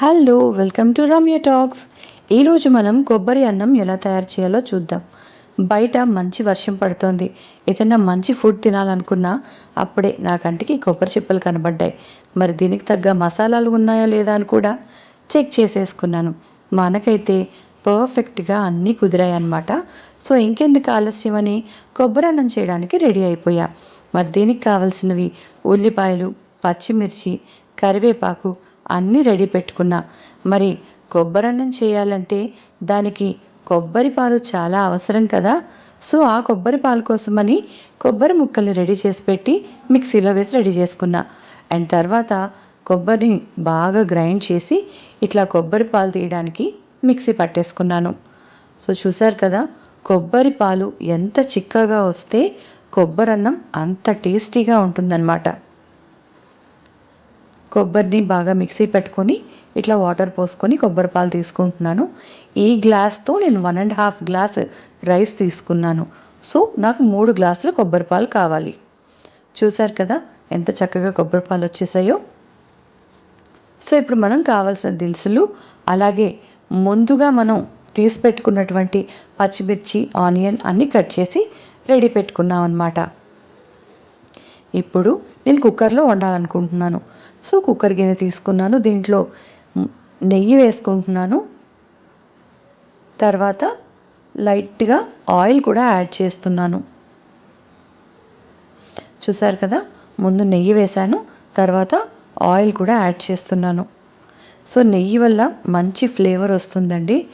Hello welcome to Ramya talks. ఈరోజు మనం కొబ్బరి అన్నం ఎలా తయారు చేయాలో చూద్దాం. బయట మంచి వర్షం పడుతోంది. ఏదైనా మంచి ఫుడ్ తినాలనుకున్నా అప్పుడే నా కంటికి కొబ్బరి చిప్పలు కనబడ్డాయి. మరి దీనికి తగ్గ మసాలాలు ఉన్నాయా లేదా అని కూడా చెక్ చేసేసుకున్నాను. మనకైతే పర్ఫెక్ట్గా అన్నీ కుదిరాయి అనమాట సో ఇంకెందుకు ఆలస్యం అని కొబ్బరి అన్నం చేయడానికి రెడీ అయిపోయా. మరి దీనికి కావాల్సినవి ఉల్లిపాయలు పచ్చిమిర్చి కరివేపాకు అన్నీ రెడీ పెట్టుకున్నా. మరి కొబ్బరన్నం చేయాలంటే దానికి కొబ్బరి పాలు చాలా అవసరం కదా? సో ఆ కొబ్బరి పాలు కోసమని కొబ్బరి ముక్కల్ని రెడీ చేసి పెట్టి మిక్సీలో వేసి రెడీ చేసుకున్నా. అండ్ తర్వాత కొబ్బరిని బాగా గ్రైండ్ చేసి ఇట్లా కొబ్బరి పాలు తీయడానికి మిక్సీ పట్టేసుకున్నాను. సో చూసారు కదా కొబ్బరి పాలు ఎంత చిక్కగా వస్తే కొబ్బరన్నం అంత టేస్టీగా ఉంటుందన్నమాట. కొబ్బరిని బాగా మిక్సీ పెట్టుకొని ఇట్లా వాటర్ పోసుకొని కొబ్బరి పాలు తీసుకుంటున్నాను. ఈ గ్లాస్తో నేను one and half glass rice తీసుకున్నాను. సో నాకు మూడు గ్లాసులు కొబ్బరి పాలు కావాలి. చూసారు కదా ఎంత చక్కగా కొబ్బరి పాలు వచ్చేసాయో. సో ఇప్పుడు మనం కావాల్సిన దినుసులు అలాగే ముందుగా మనం తీసి పెట్టుకున్నటువంటి పచ్చిమిర్చి ఆనియన్ అన్నీ కట్ చేసి రెడీ పెట్టుకున్నాం అన్నమాట ఇప్పుడు నేను కుక్కర్లో వండాలనుకుంటున్నాను. సో కుక్కర్ గిన్నె తీసుకున్నాను. దీంట్లో నెయ్యి వేసుకుంటున్నాను. తర్వాత లైట్గా ఆయిల్ కూడా యాడ్ చేస్తున్నాను. చూసారు కదా? ముందు నెయ్యి వేశాను. తర్వాత ఆయిల్ కూడా యాడ్ చేస్తున్నాను. సో నెయ్యి వల్ల మంచి ఫ్లేవర్ వస్తుందండి.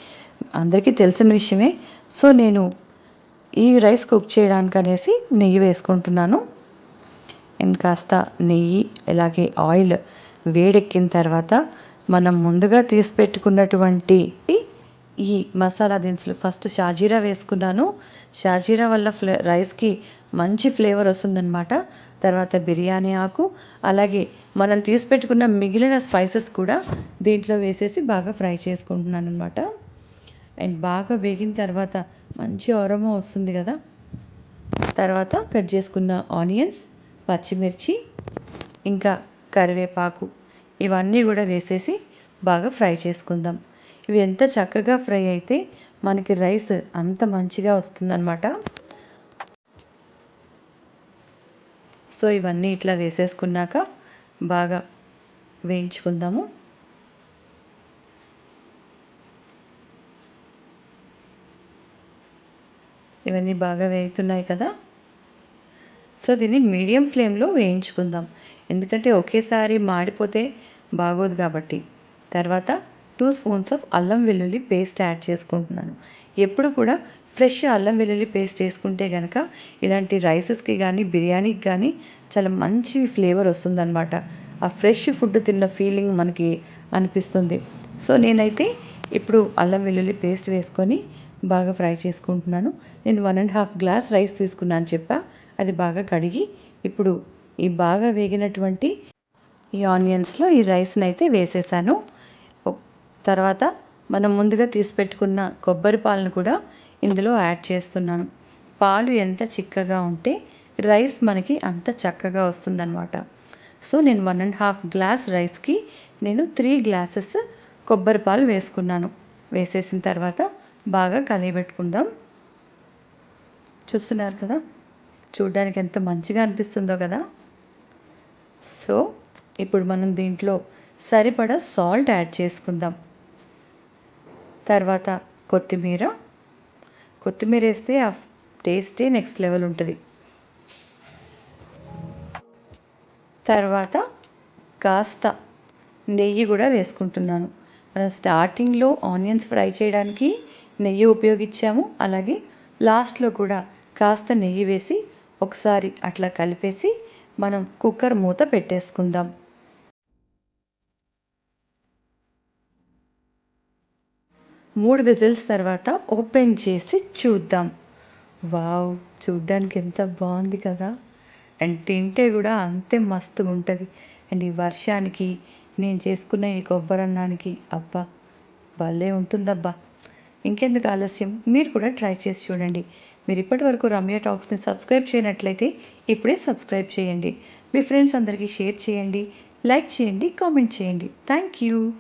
అందరికీ తెలిసిన విషయమే. సో నేను ఈ రైస్ కుక్ చేయడానికి అనేసి నెయ్యి వేసుకుంటున్నాను. అండ్ కాస్త నెయ్యి అలాగే ఆయిల్ వేడెక్కిన తర్వాత మనం ముందుగా తీసి పెట్టుకున్నటువంటి ఈ మసాలా దినుసులు. ఫస్ట్ షాజీరా వేసుకున్నాను. షాజీరా వల్ల ఫ్లే రైస్కి మంచి ఫ్లేవర్ వస్తుందన్నమాట. తర్వాత బిర్యానీ ఆకు అలాగే మనం తీసి పెట్టుకున్న మిగిలిన స్పైసెస్ కూడా దీంట్లో వేసేసి బాగా ఫ్రై చేసుకుంటున్నాను అనమాట అండ్ బాగా వేగిన తర్వాత మంచి అరోమా వస్తుంది కదా. తర్వాత కట్ చేసుకున్న ఆనియన్స్ పచ్చిమిర్చి ఇంకా కరివేపాకు ఇవన్నీ కూడా వేసేసి బాగా ఫ్రై చేసుకుందాం. ఇవి ఎంత చక్కగా ఫ్రై అయితే మనకి రైస్ అంత మంచిగా వస్తుందన్నమాట. సో ఇవన్నీ ఇట్లా వేసేసుకున్నాక బాగా వేయించుకుందాము. ఇవన్నీ బాగా వేగుతున్నాయి కదా. సో దీన్ని మీడియం ఫ్లేమ్లో వేయించుకుందాం. ఎందుకంటే ఒకేసారి మాడిపోతే బాగోదు కాబట్టి. తర్వాత టూ స్పూన్స్ ఆఫ్ అల్లం వెల్లుల్లి పేస్ట్ యాడ్ చేసుకుంటున్నాను. ఎప్పుడు కూడా ఫ్రెష్ అల్లం వెల్లుల్లి పేస్ట్ వేసుకుంటే కనుక ఇలాంటి రైసెస్కి కానీ బిర్యానీకి కానీ చాలా మంచి ఫ్లేవర్ వస్తుందన్నమాట. ఆ ఫ్రెష్ ఫుడ్ తిన్న ఫీలింగ్ మనకి అనిపిస్తుంది. సో నేనైతే ఇప్పుడు అల్లం వెల్లుల్లి పేస్ట్ వేసుకొని బాగా ఫ్రై చేసుకుంటున్నాను. నేను one and half glass rice తీసుకున్నాను చెప్పా. అది బాగా కడిగి ఇప్పుడు ఈ బాగా వేగినటువంటి ఈ ఆనియన్స్లో ఈ రైస్ని అయితే వేసేసాను. తర్వాత మనం ముందుగా తీసి పెట్టుకున్న కొబ్బరి పాలను కూడా ఇందులో యాడ్ చేస్తున్నాను. పాలు ఎంత చిక్కగా ఉంటే రైస్ మనకి అంత చక్కగా వస్తుందన్నమాట. సో నేను వన్ అండ్ హాఫ్ గ్లాస్ రైస్కి నేను త్రీ గ్లాసెస్ కొబ్బరి పాలు వేసుకున్నాను. వేసేసిన తర్వాత బాగా కలియబెట్టుకుందాం చూస్తున్నారు కదా? చూడడానికి ఎంత మంచిగా అనిపిస్తుందో కదా. సో ఇప్పుడు మనం దీంట్లో సరిపడా సాల్ట్ యాడ్ చేసుకుందాం. తర్వాత కొత్తిమీర. కొత్తిమీర వేస్తే ఆ టేస్టే నెక్స్ట్ లెవెల్ ఉంటుంది. తర్వాత కాస్త నెయ్యి కూడా వేసుకుంటున్నాను. మనం స్టార్టింగ్లో ఆనియన్స్ ఫ్రై చేయడానికి నెయ్యి ఉపయోగించాము. అలాగే లాస్ట్లో కూడా కాస్త నెయ్యి వేసి ఒకసారి అట్లా కలిపేసి మనం కుక్కర్ మూత పెట్టేసుకుందాం. మూడు విజిల్స్ తర్వాత ఓపెన్ చేసి చూద్దాం. వావ్ చూడ్డానికి ఎంత బాగుంది కదా. అండ్ తింటే కూడా అంతే మస్తుగా ఉంటుంది. అండ్ ఈ వర్షానికి నేను చేసుకున్న ఈ కొబ్బరన్నానికి అబ్బా భలే ఉంటుందబ్బా. ఇంకెందుకు ఆలస్యం? మీరు కూడా ట్రై చేసి చూడండి. మీరు ఇప్పటి వరకు రమ్య టాక్స్ని సబ్స్క్రైబ్ చేయనట్లయితే ఇప్పుడే సబ్స్క్రైబ్ చేయండి. మీ ఫ్రెండ్స్ అందరికీ షేర్ చేయండి. లైక్ చేయండి కామెంట్ చేయండి. Thank you.